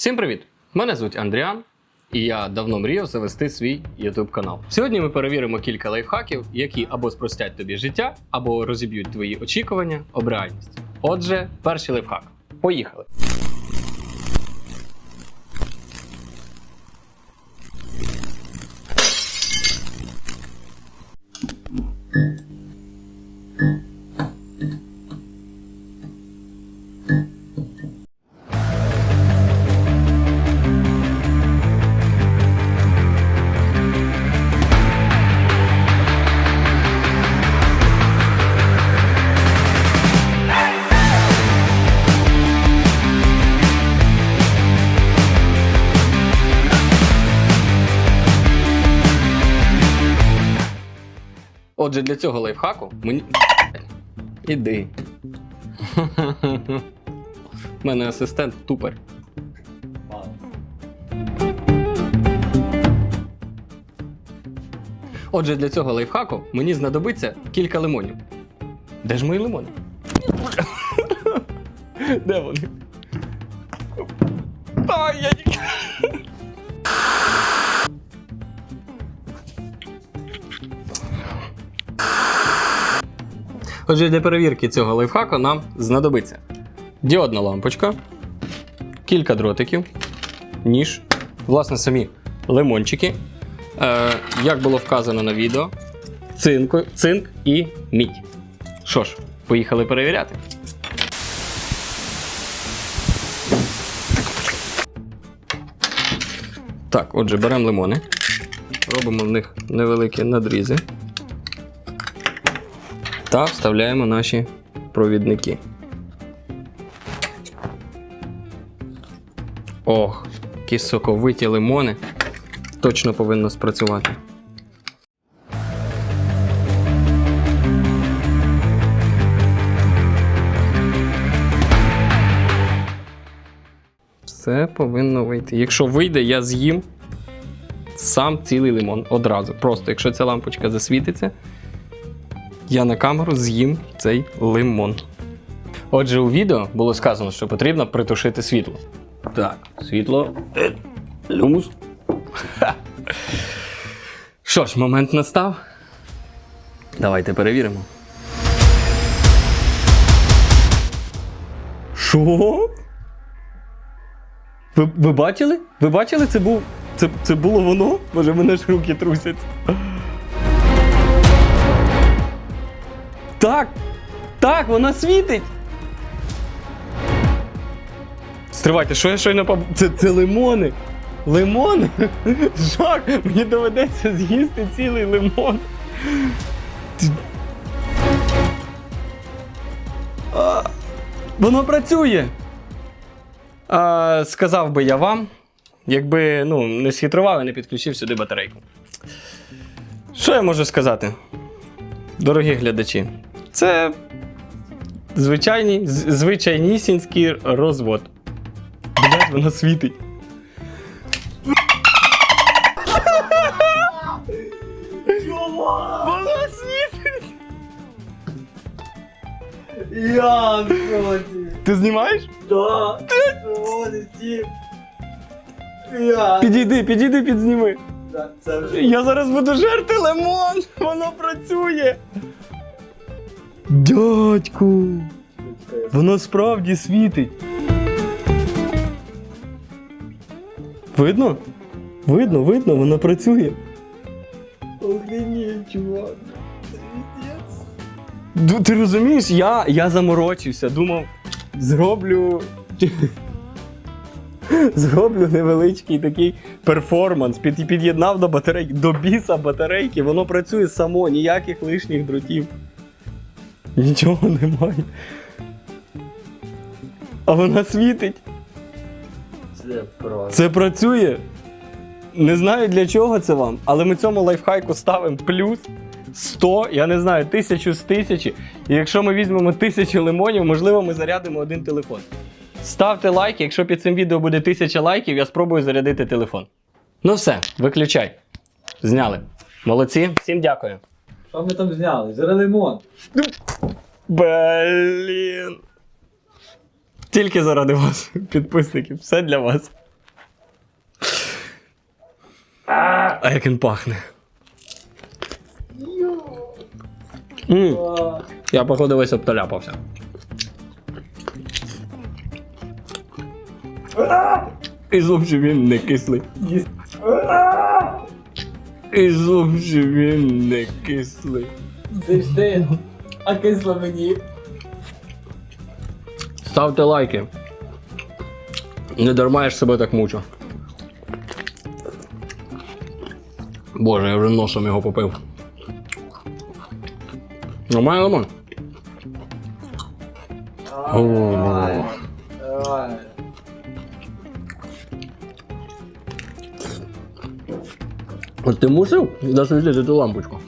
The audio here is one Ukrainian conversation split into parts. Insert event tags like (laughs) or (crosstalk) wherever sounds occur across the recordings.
Всім привіт! Мене звуть Андріан, і я давно мріяв завести свій YouTube канал. Сьогодні ми перевіримо кілька лайфхаків, які або спростять тобі життя, або розіб'ють твої очікування об реальність. Отже, перший лайфхак. Поїхали! Отже, для цього лайфхаку мені. Іди. У мене асистент тупер. Отже, для цього лайфхаку мені знадобиться кілька лимонів. Де ж мої лимони? Де вони? Отже, для перевірки цього лайфхаку нам знадобиться діодна лампочка, кілька дротиків, ніж, власне, самі лимончики, е, як було вказано на відео, цинку, цинк і мідь. Що ж, поїхали перевіряти. Так, отже, беремо лимони, робимо в них невеликі надрізи та вставляємо наші провідники. Ох, які соковиті лимони. Точно повинно спрацювати. Все повинно вийти. Якщо вийде, я з'їм сам цілий лимон одразу. Просто якщо ця лампочка засвітиться, я на камеру з'їм цей лимон. Отже, у відео було сказано, що потрібно притушити світло. Так, світло. Е, Люмус. Ха. Що ж, момент настав. Давайте перевіримо. Що? Ви, ви бачили? Ви бачили, це був. Це, це було воно? Боже, мене ж руки трусять. Так! Так, вона світить! Стривайте, що я щойно поб... Це, це лимони! Лимони? (laughs) Жах! Мені доведеться з'їсти цілий лимон. А, Воно працює! А, сказав би я вам, якби ну, не схитрував і не підключив сюди батарейку. Що я можу сказати? Дорогі глядачі, це звичайний, з- звичайнісінький розвод. Блять, воно світить. Воно світить! Я шоці. Ти знімаєш? Да. Я. Підійди, підійди, підзніми. Да, Це вже. Я зараз буду жерти лимон! Воно працює! Дядьку! Воно справді світить. Видно? Видно, видно, воно працює. Охренеть, чувак. Ду- Ти розумієш, я, я заморочився, думав, зроблю. (laughs) Зроблю невеличкий такий перформанс, під, під'єднав до батарейки, до біса батарейки, воно працює само, ніяких лишніх дротів. Нічого немає. А вона світить. Це просто. Це працює. Не знаю для чого це вам, але ми цьому лайфхайку ставимо плюс 100, я не знаю, тисячу з тисячі. І якщо ми візьмемо тисячу лимонів, можливо, ми зарядимо один телефон. Ставте лайк, якщо під цим відео буде тисяча лайків, я спробую зарядити телефон. Ну все, виключай. Зняли. Молодці, всім дякую. Що ми там зняли? Жерелимон. Ну, блін. Тільки заради вас, (laughs) підписників. Все для вас. А як він пахне. М. Я, походу, весь обтоляпався. І зовсім він не кислий. І зовсім він не кислий. Це ж ти. А кисло мені. Ставте лайки. Не дарма я ж себе так мучу. Боже, я вже носом його попив. Нормальний лимон. О. От ти мусив засвітити ту лампочку.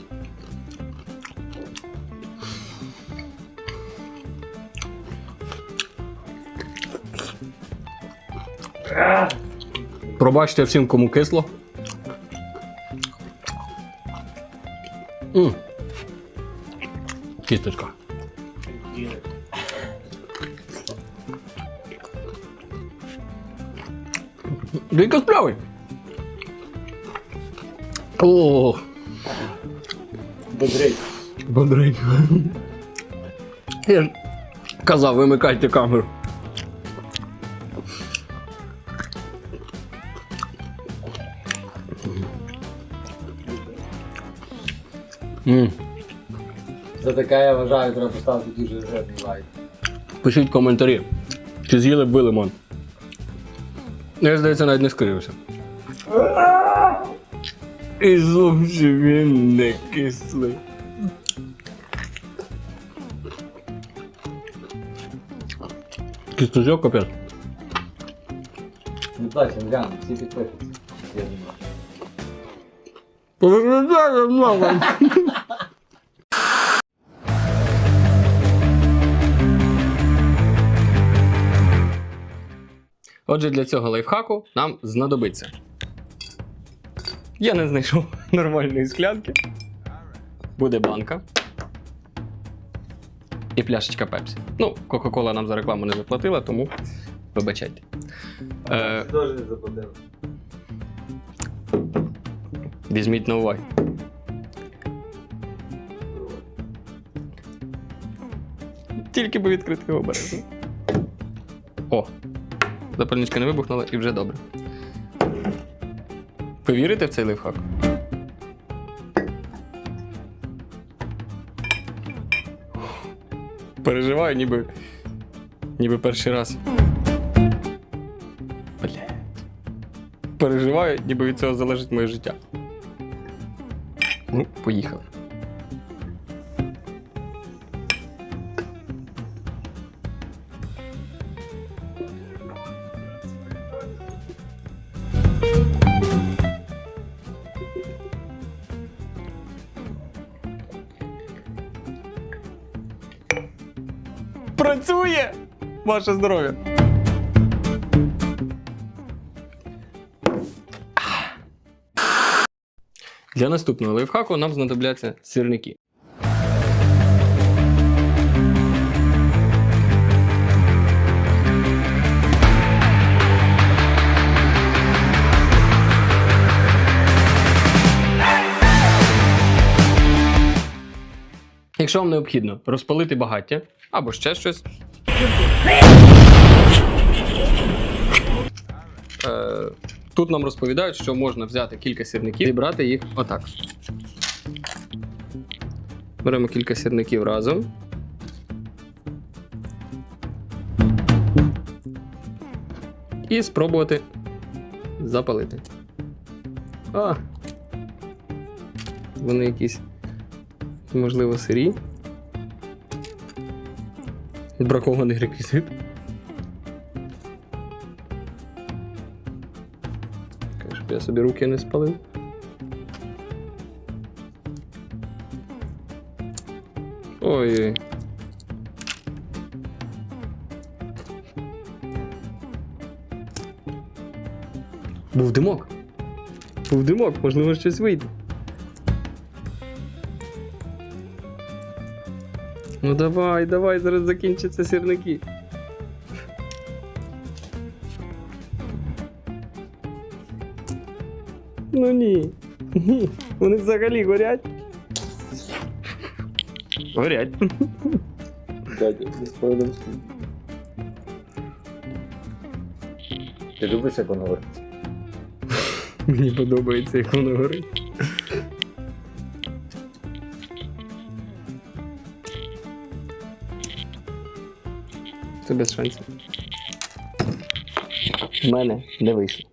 Пробачте всім, кому кисло. М. Кісточка. Він косплявий. О, Бодрий. Бодрий. Я ж казав, вимикайте камеру. М. За таке я вважаю, треба поставити дуже жирний лайк. Пишіть коментарі, чи з'їли б ви лимон. Я, здається, навіть не скрився. І зовсім він не кислий. Кісточок капець. Не плачь, Андріан, всі підпишуться. Я думаю. Повиглядає много. Отже, для цього лайфхаку нам знадобиться. Я не знайшов (laughs) нормальної склянки. Буде банка. І пляшечка пепсі. Ну, Кока-Кола нам за рекламу не заплатила, тому вибачайте. Е, Теж не заплатив. візьміть на увагу. Тільки би відкрити обережно. О! Запальничка не вибухнула і вже добре. Ви вірите в цей лайфхак? Переживаю, ніби. ніби перший раз. Переживаю, ніби від цього залежить моє життя. Ну, поїхали. Ваше здоров'я! Для наступного лайфхаку нам знадобляться сирники. Якщо вам необхідно розпалити багаття або ще щось. Е, Тут нам розповідають, що можна взяти кілька сірників і брати їх отак. Беремо кілька сірників разом. І спробувати запалити. А! Вони якісь, можливо, сирі. Бракований реквізит. Щоб я собі руки не спалив. Ой. Був димок. Був димок, можливо, щось вийде. Ну давай, давай, зараз закінчаться сірники. Ну ні. Ні. Вони взагалі горять. Горять. Дядя. Ти любиш, як воно говорить? Мені подобається, як воно горить. Це без шансів. В мене не вийшло.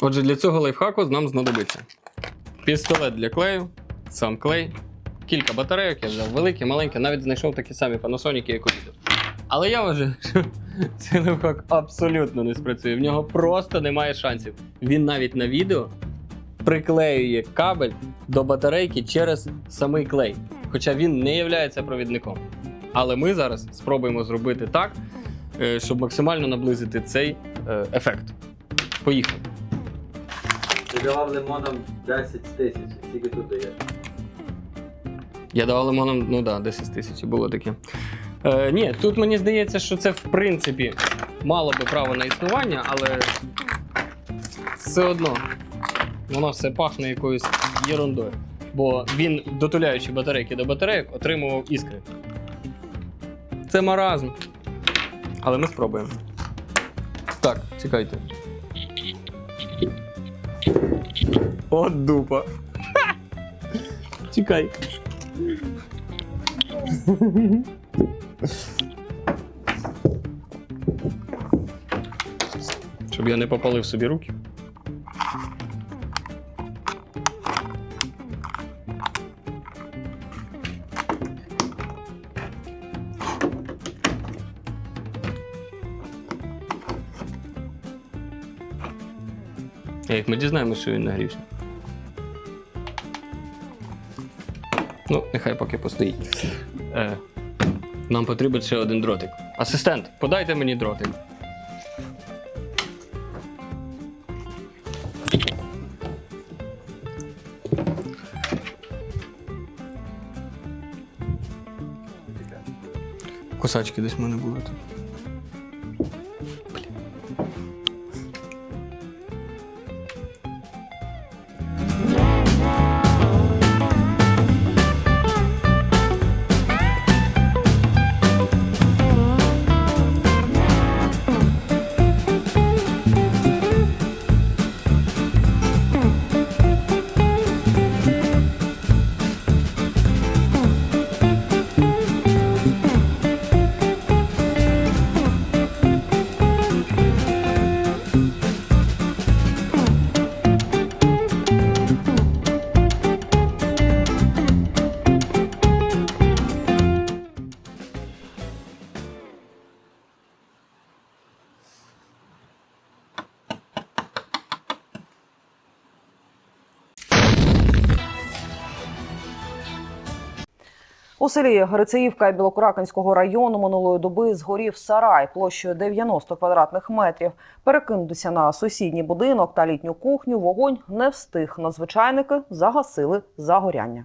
Отже, для цього лайфхаку нам знадобиться пістолет для клею, сам клей, кілька батарейок, я взяв великі, маленькі, навіть знайшов такі самі панасоніки, як у відео. Але я вважаю, (laughs) що цей лайфхак абсолютно не спрацює. В нього просто немає шансів. Він навіть на відео приклеює кабель до батарейки через самий клей. Хоча він не є провідником. Але ми зараз спробуємо зробити так, е, щоб максимально наблизити цей е, ефект. Поїхали. Ти давав лимоном 10 тисяч, скільки тут даєш? Я давав лимоном, ну да, 10 тисяч було таке. Е, ні, тут мені здається, що це в принципі мало би право на існування, але все одно воно все пахне якоюсь єрундою. Бо він, дотуляючи батарейки до батарейок, отримував іскри. Це маразм. Але ми спробуємо. Так, чекайте. От дупа. (laughs) Чекай. Щоб я не попалив собі руки. Ми дізнаємося, що він нагрівся. Ну, нехай поки постоїть. Е, нам потрібен ще один дротик. Асистент, подайте мені дротик. Кусачки десь в мене були тут. У селі Грицеївка Білокуракинського району минулої доби згорів сарай площею 90 квадратних метрів. Перекинутися на сусідній будинок та літню кухню вогонь не встиг. Надзвичайники загасили загоряння.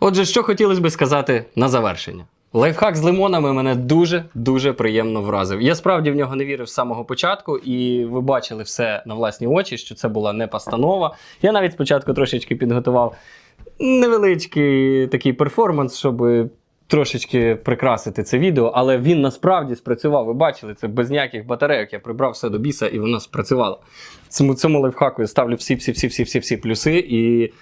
Отже, що хотілося би сказати на завершення. Лайфхак з лимонами мене дуже дуже приємно вразив. Я справді в нього не вірив з самого початку, і ви бачили все на власні очі, що це була не постанова. Я навіть спочатку трошечки підготував невеличкий такий перформанс, щоб трошечки прикрасити це відео, але він насправді спрацював. Ви бачили це без ніяких батарейок. Я прибрав все до біса, і воно спрацювало. Цьому цьому лайфхаку я ставлю всі, всі, всі, всі, всі, всі плюси. І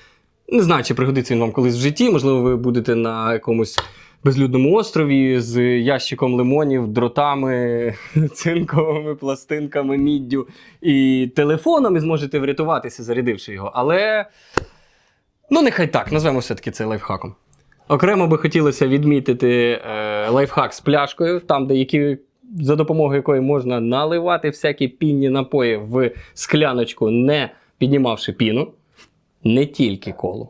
не знаю, чи пригодиться він вам колись в житті. Можливо, ви будете на якомусь безлюдному острові з ящиком лимонів, дротами, (laughs) цинковими пластинками, міддю і телефоном, і зможете врятуватися, зарядивши його. Але ну, нехай так, назвемо все-таки це лайфхаком. Окремо би хотілося відмітити е, лайфхак з пляшкою, там, де які. За допомогою якої можна наливати всякі пінні напої в скляночку, не піднімавши піну, не тільки колу.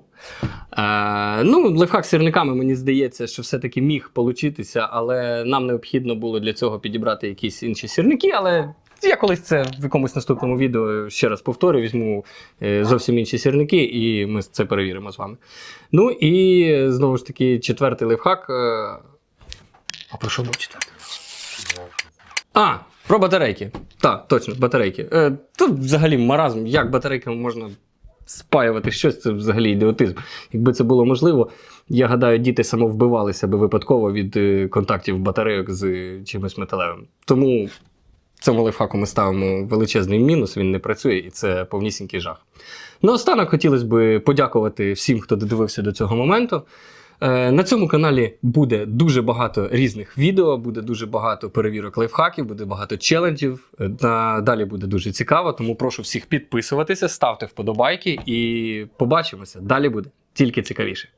Е, ну, лайфхак з сірниками, мені здається, що все-таки міг получитися, але нам необхідно було для цього підібрати якісь інші сірники. Але я колись це в якомусь наступному відео ще раз повторю, візьму е, зовсім інші сірники, і ми це перевіримо з вами. Ну і знову ж таки, четвертий лайфхак. е, А про що був четвертий? А, про батарейки. Так, точно, батарейки. Е, тут взагалі маразм, як батарейками можна спаювати щось, це взагалі ідіотизм. Якби це було можливо, я гадаю, діти самовбивалися би випадково від е, контактів батарейок з чимось металевим. Тому цьому лайфхаку ми ставимо величезний мінус, він не працює, і це повнісінький жах. Наостанок хотілося б подякувати всім, хто додивився до цього моменту. Е, На цьому каналі буде дуже багато різних відео, буде дуже багато перевірок лайфхаків, буде багато челенджів. Е, Далі буде дуже цікаво, тому прошу всіх підписуватися, ставте вподобайки і побачимося. Далі буде тільки цікавіше.